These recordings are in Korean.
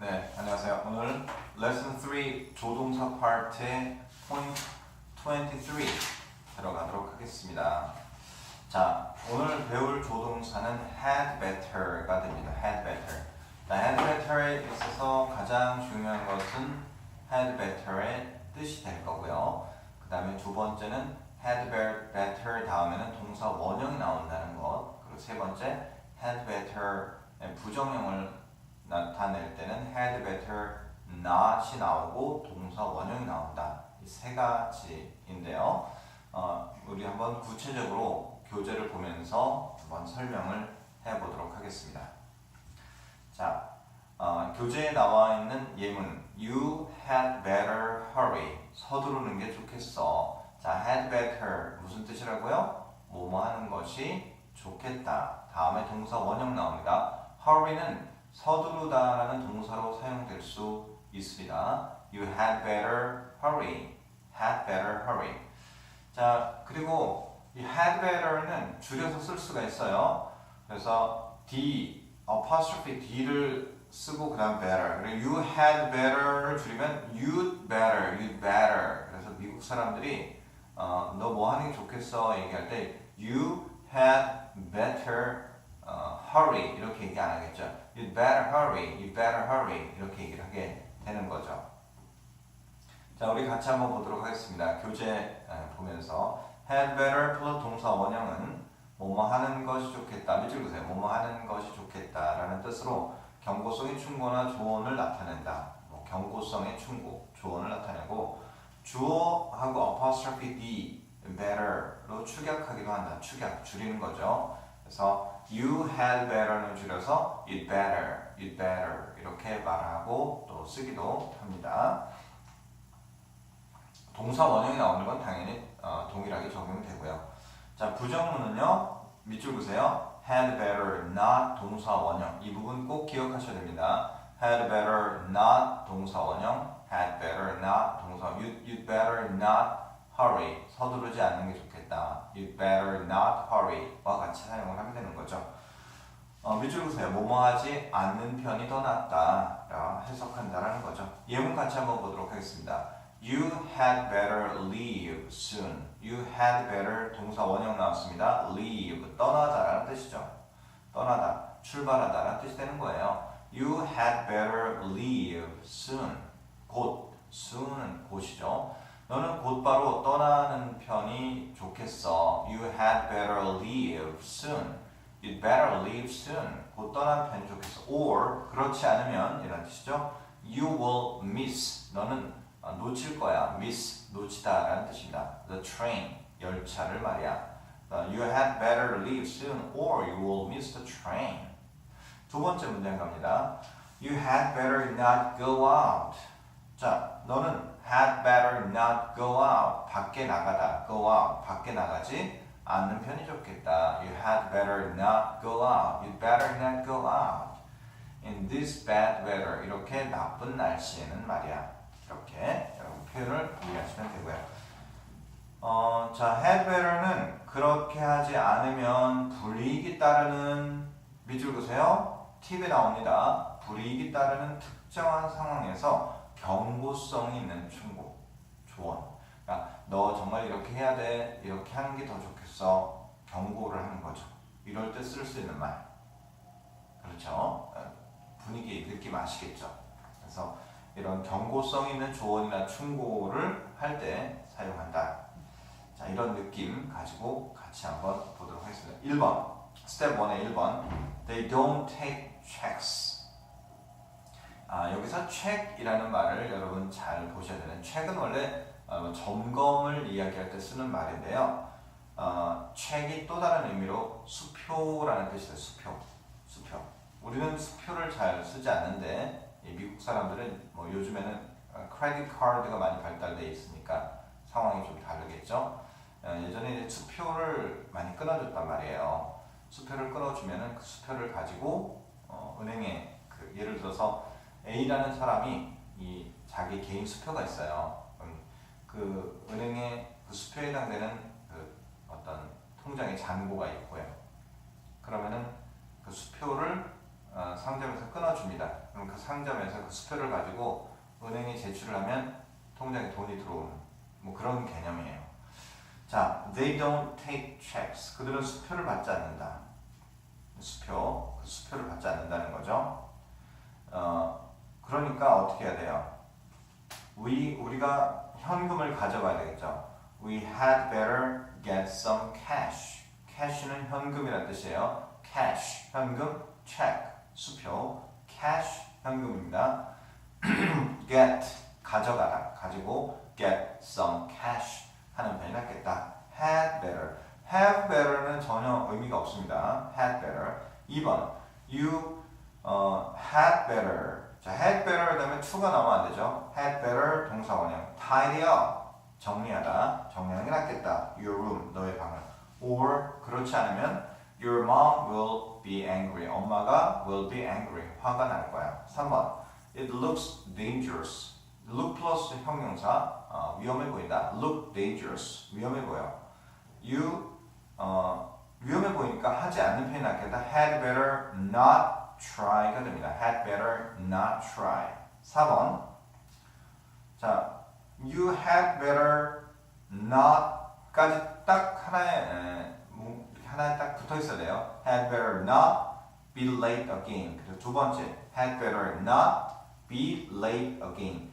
네, 안녕하세요. 오늘 레슨 3 조동사 파트의 포인트 23 들어가도록 하겠습니다. 자, 오늘 배울 조동사는 had better가 됩니다. had better. 자, had better에 있어서 가장 중요한 것은 had better의 뜻이 될 거고요. 그 다음에 두 번째는 had better 다음에는 동사 원형이 나온다는 것. 그리고 세 번째 had better의 부정형을 나타낼 때는 had better not이 나오고 동사 원형이 나온다. 이 세 가지인데요. 어, 우리 한번 구체적으로 교재를 보면서 한번 설명을 해보도록 하겠습니다. 자, 어, 교재에 나와 있는 예문 You had better hurry. 서두르는 게 좋겠어. 자, had better 무슨 뜻이라고요? 뭐뭐 하는 것이 좋겠다. 다음에 동사 원형 나옵니다. hurry는 서두르다라는 동사로 사용될 수 있습니다. You had better hurry. had better hurry. 자, 그리고 이 had better는 줄여서 쓸 수가 있어요. 그래서 D, apostrophe D를 쓰고 그 다음 better. 그리고 you had better를 줄이면 you'd better, you'd better. 그래서 미국 사람들이 어, 너 뭐 하는 게 좋겠어 얘기할 때 you had better 어, hurry 이렇게 얘기 안 하겠죠. You'd better hurry, you better hurry 이렇게 얘기를 하게 되는 거죠. 자, 우리 같이 한번 보도록 하겠습니다. 교재 에, 보면서 had better 플러스 동사 원형은 뭐뭐 하는 것이 좋겠다. 밑줄 그세요. 뭐뭐 하는 것이 좋겠다라는 뜻으로 경고성의 충고나 조언을 나타낸다. 뭐 경고성의 충고, 조언을 나타내고 주어하고 apostrophe d better로 축약하기도 한다. 축약, 줄이는 거죠. 그래서 you had better는 줄여서 you'd better, you'd better 이렇게 말하고 또 쓰기도 합니다. 동사 원형이 나오는 건 당연히 어, 동일하게 적용되고요. 자 부정문은요 밑줄 보세요. had better not 동사 원형 이 부분 꼭 기억하셔야 됩니다. had better not 동사 원형 had better not 동사 you you better not hurry 서두르지 않는 게 좋겠다. You better not hurry와 같이 사용을 하면 되는 거죠. 어, 밑줄 보세요. 뭐뭐하지 않는 편이 더 낫다. 해석한다라는 거죠. 예문 같이 한번 보도록 하겠습니다. You had better leave soon. You had better 동사 원형 나왔습니다. Leave 떠나다라는 뜻이죠. 떠나다, 출발하다라는 뜻이 되는 거예요. You had better leave soon. 곧 soon은 곧이죠. 너는 곧바로 떠나는 편이 좋겠어. You had better leave soon. You'd better leave soon. 곧 떠나는 편이 좋겠어. Or 그렇지 않으면 이런 뜻이죠. You will miss. 너는 어, 놓칠 거야. miss 놓치다라는 뜻입니다. The train 열차를 말이야. 어, You had better leave soon, or you will miss the train. 두 번째 문장 갑니다. You had better not go out. 자, 너는 had better not go out. 밖에 나가다. go out. 밖에 나가지 않는 편이 좋겠다. You had better not go out. You better not go out. In this bad weather. 이렇게 나쁜 날씨에는 말이야. 이렇게 여러분 표현을 이해하시면 되고요. 어, 자, had better는 그렇게 하지 않으면 불이익이 따르는 밑줄 보세요. 팁에 나옵니다. 불이익이 따르는 특정한 상황에서 경고성이 있는 충고, 조언. 그러니까 너 정말 이렇게 해야 돼. 이렇게 하는 게 더 좋겠어. 경고를 하는 거죠. 이럴 때 쓸 수 있는 말. 그렇죠? 어, 분위기 느낌 아시겠죠? 그래서 이런 경고성 있는 조언이나 충고를 할 때 사용한다. 자, 이런 느낌 가지고 같이 한번 보도록 하겠습니다. 1번. 스텝 1의 1번. They don't take checks. 아, 여기서 check이라는 말을 여러분 잘 보셔야 되는 check은 원래 어, 점검을 이야기할 때 쓰는 말인데요. 어, check이 또 다른 의미로 수표라는 뜻이에요. 수표. 수표. 우리는 수표를 잘 쓰지 않는데 이 미국 사람들은 뭐 요즘에는 크레딧 카드가 많이 발달돼 있으니까 상황이 좀 다르겠죠. 어, 예전에 이제 수표를 많이 끊어줬단 말이에요. 수표를 끊어주면은 그 수표를 가지고 어, 은행에 그 예를 들어서 A라는 사람이 이 자기 개인 수표가 있어요. 음, 그 은행에 그 수표에 해당되는 그 어떤 통장의 잔고가 있고요. 그러면은 그 수표를 어, 상점에서 끊어줍니다. 그럼 그 상점에서 그 수표를 가지고 은행에 제출을 하면 통장에 돈이 들어오는 뭐 그런 개념이에요. 자, they don't take checks. 그들은 수표를 받지 않는다. 수표, 그 수표를 받지 않는다는 거죠. 어, 그러니까 어떻게 해야 돼요? We 우리가 현금을 가져가야 되겠죠. We had better get some cash. cash는 현금이라는 뜻이에요. cash 현금, check 수표, cash 현금입니다. get 가져가다 가지고 get some cash 하는 편이 낫겠다. had better have better는 전혀 의미가 없습니다. had better 2번 you 어, had better 자 had better 다음에 to가 나오면 안 되죠. had better 동사 원형 tidy up 정리하다 정리하는 게 낫겠다. your room 너의 방을 or 그렇지 않으면 your mom will be angry 엄마가 will be angry 화가 날 거야. 3번 it looks dangerous look 플러스 형용사 어, 위험해 보인다. look dangerous 위험해 보여. you 어, 위험해 보이니까 하지 않는 편이 낫겠다. had better not try가 됩니다. had better not try. 4번 자 you had better not까지 딱 하나에 에, 뭐, 하나에 딱 붙어 있어야 돼요. had better not be late again. 두 번째 had better not be late again.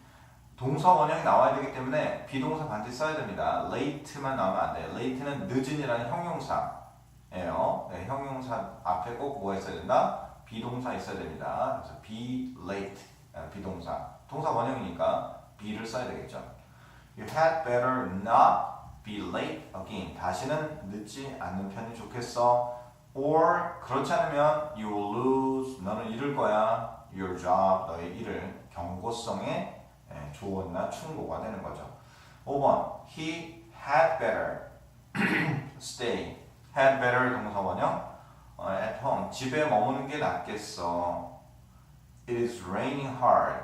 동사 원형이 나와야 되기 때문에 비동사 반드시 써야 됩니다. late만 나오면 안 돼요. late는 늦은이라는 형용사예요. 네, 형용사 앞에 꼭 뭐가 있어야 된다? 비동사 있어야 됩니다. 그래서 be late 아, 비동사. 동사 원형이니까 be를 써야 되겠죠. You had better not be late again. 다시는 늦지 않는 편이 좋겠어. Or 그렇지 않으면 you lose. 너는 잃을 거야. Your job. 너의 일을 경고성의 예, 조언이나 충고가 되는 거죠. 5번 He had better stay. had better 동사 원형 어, at home. 집에 머무는 게 낫겠어. It is raining hard.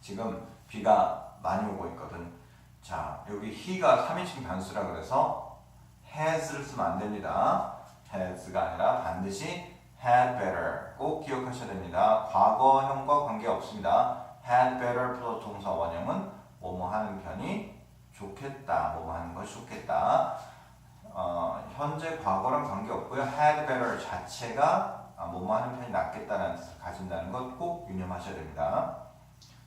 지금 비가 많이 오고 있거든. 자, 여기 he가 3인칭 단수라 그래서 has를 쓰면 안 됩니다. Has가 아니라 반드시 had better 꼭 기억하셔야 됩니다. 과거형과 관계 없습니다. had better 플러스 동사 원형은 뭐뭐 하는 편이 좋겠다. 뭐뭐 하는 것이 좋겠다. 어, 현재 과거랑 관계 없고요. had better 자체가 아, 뭐뭐 하는 편이 낫겠다는 뜻을 가진다는 것 꼭 유념하셔야 됩니다.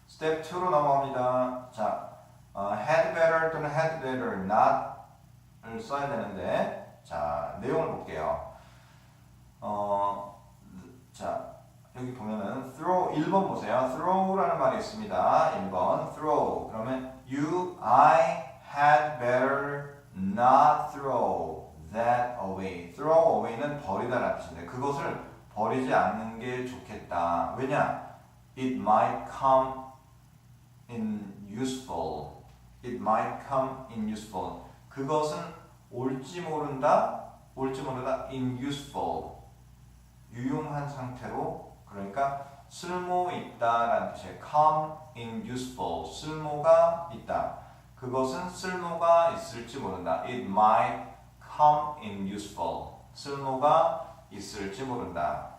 스텝 2로 넘어갑니다. 자, 어, had better 또는 had better not을 써야 되는데, 자, 내용을 볼게요. 어, 자, 여기 보면은 throw 1번 보세요. throw라는 말이 있습니다. 1번 throw. 그러면 you, I had better not throw that away. throw away는 버리다라는 뜻인데 그것을 버리지 않는 게 좋겠다. 왜냐? It might come in useful. It might come in useful. 그것은 올지 모른다. 올지 모르다 in useful. 유용한 상태로 그러니까 쓸모 있다라는 뜻이에요. come in useful. 쓸모가 있다. 그것은 쓸모가 있을지 모른다. It might come in useful. 쓸모가 있을지 모른다.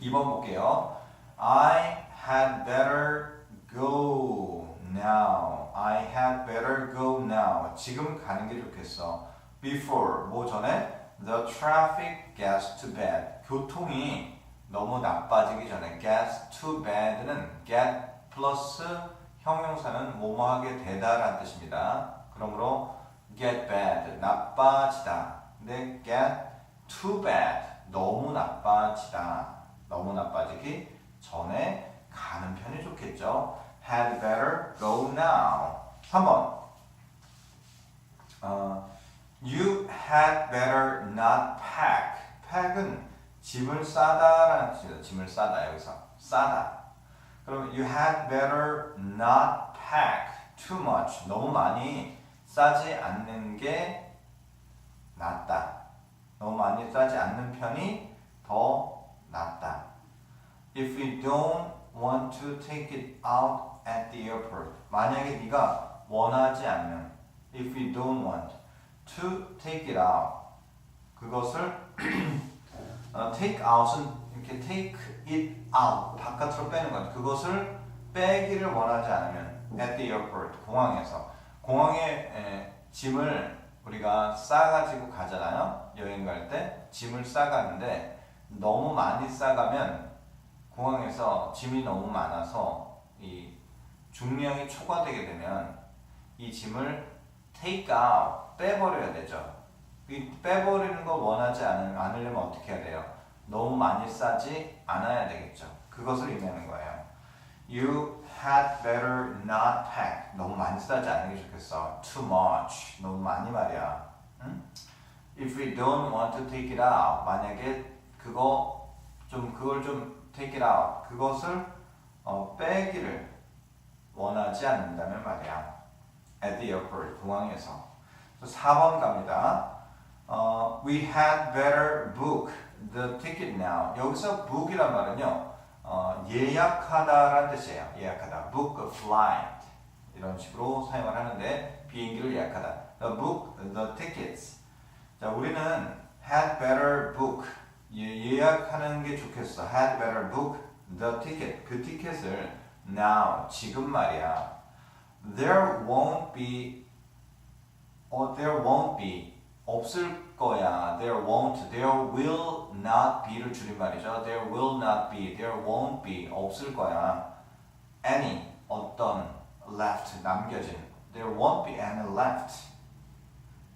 2번 볼게요. I had better go now. I had better go now. 지금 가는 게 좋겠어. Before 뭐 전에 the traffic gets too bad. 교통이 너무 나빠지기 전에 gets too bad는 get 플러스 형용사는 뭐뭐하게 되다라는 뜻입니다. 그러므로 get bad 나빠지다. 근데 get too bad 너무 나빠지다. 너무 나빠지기 전에 가는 편이 좋겠죠. Had better go now. 3번. 어, you had better not pack. pack은 짐을 싸다라는 뜻이에요. 짐을 싸다 여기서 싸다. 그럼 you had better not pack too much. 너무 많이 싸지 않는 게 낫다. 너무 많이 싸지 않는 편이 더 낫다. If you don't want to take it out at the airport. 만약에 네가 원하지 않는 if you don't want to take it out 그것을 어, take out은 이렇게 take it out 바깥으로 빼는 것 그것을 빼기를 원하지 않으면 at the airport 공항에서. 공항에 에, 짐을 우리가 싸가지고 가잖아요. 여행 갈 때 짐을 싸가는데 너무 많이 싸가면 공항에서 짐이 너무 많아서 이 중량이 초과되게 되면 이 짐을 take out 빼버려야 되죠. 이 빼버리는 거 원하지 않으, 않으려면 어떻게 해야 돼요? 너무 많이 싸지 않아야 되겠죠. 그것을 의미하는 거예요. You had better not pack. 너무 많이 싸지 않는 게 좋겠어. Too much. 너무 많이 말이야. 응? If we don't want to take it out. 만약에 그거 좀 그걸 좀 take it out. 그것을 어, 빼기를 원하지 않는다면 말이야. At the airport. 공항에서. 4번 갑니다. 어, we had better book the ticket now. 여기서 book이란 말은요. 어, 예약하다라는 뜻이에요. 예약하다. book a flight. 이런 식으로 사용을 하는데 비행기를 예약하다. The book the tickets. 자, 우리는 had better book. 예, 예약하는 게 좋겠어. had better book the ticket. 그 티켓을 now 지금 말이야. There won't be 어, there won't be 없을 거야. There won't, there will not be를 줄임말이죠. There will not be, there won't be 없을 거야. Any 어떤 left 남겨진. There won't be any left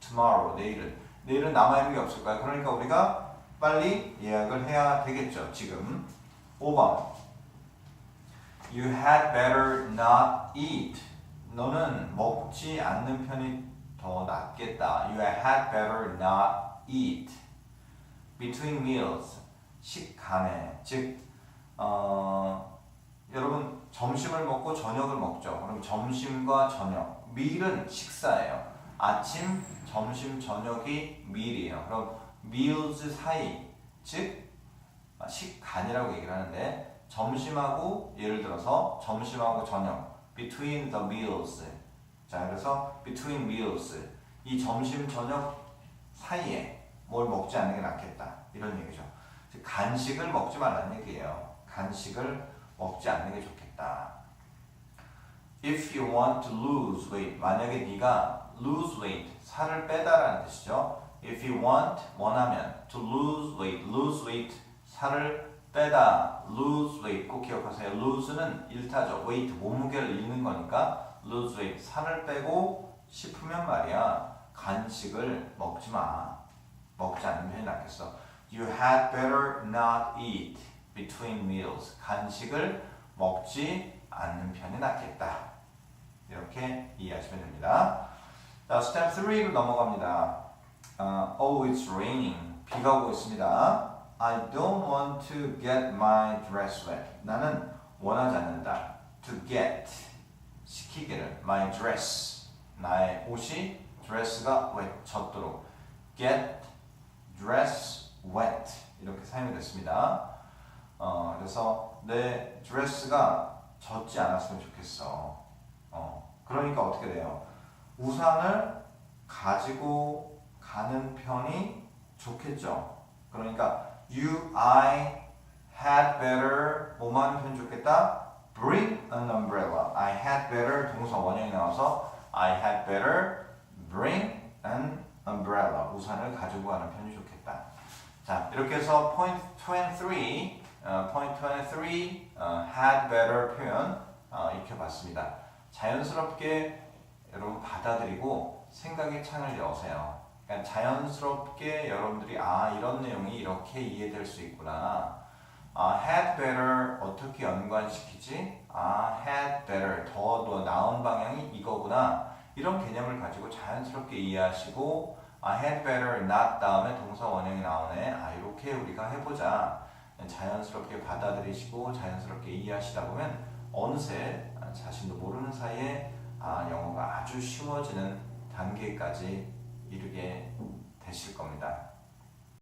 tomorrow 내일은 내일은 남아 있는 게 없을 거야. 그러니까 우리가 빨리 예약을 해야 되겠죠. 지금 5번. You had better not eat. 너는 먹지 않는 편이 더 낫겠다. You had better not eat between meals. 식간에 즉 어, 여러분 점심을 먹고 저녁을 먹죠. 그럼 점심과 저녁 meal은 식사예요. 아침, 점심, 저녁이 meal이에요. 그럼 meals 사이 즉 식간이라고 얘기를 하는데 점심하고 예를 들어서 점심하고 저녁 between the meals 자 그래서 between meals 이 점심 저녁 사이에 뭘 먹지 않는 게 낫겠다 이런 얘기죠. 즉, 간식을 먹지 말라는 얘기예요. 간식을 먹지 않는 게 좋겠다. If you want to lose weight 만약에 네가 lose weight 살을 빼다라는 뜻이죠. If you want 원하면 to lose weight lose weight 살을 빼다 lose weight 꼭 기억하세요. lose는 일타죠. weight 몸무게를 잃는 거니까 lose weight 살을 빼고 싶으면 말이야 간식을 먹지 마. 먹지 않는 편이 낫겠어. You had better not eat between meals. 간식을 먹지 않는 편이 낫겠다. 이렇게 이해하시면 됩니다. 자, 스텝 3로 넘어갑니다. 어, oh, it's raining. 비가 오고 있습니다. I don't want to get my dress wet. 나는 원하지 않는다. To get 시키기를 my dress 나의 옷이 dress가 wet 젖도록 get dress wet 이렇게 사용이 됐습니다. 어, 그래서 내 드레스가 젖지 않았으면 좋겠어. 어, 그러니까 어떻게 돼요? 우산을 가지고 가는 편이 좋겠죠. 그러니까 you, I had better 하는 편이 좋겠다? Bring an umbrella. I had better 동사 원형이 나와서 I had better bring an umbrella. 우산을 가지고 가는 편이 좋겠다. 자, 이렇게 해서 point 23, 어, point 23 어, had better 표현 어, 익혀봤습니다. 자연스럽게 여러분 받아들이고 생각의 창을 여세요. 그러니까 자연스럽게 여러분들이 아 이런 내용이 이렇게 이해될 수 있구나. 아 had better 어떻게 연관시키지? 아 had better 더 더 나은 방향이 이거구나. 이런 개념을 가지고 자연스럽게 이해하시고 아 had better not 다음에 동사 원형이 나오네. 아 이렇게 우리가 해보자. 자연스럽게 받아들이시고 자연스럽게 이해하시다 보면 어느새 자신도 모르는 사이에 아 영어가 아주 쉬워지는 단계까지 이르게 되실 겁니다.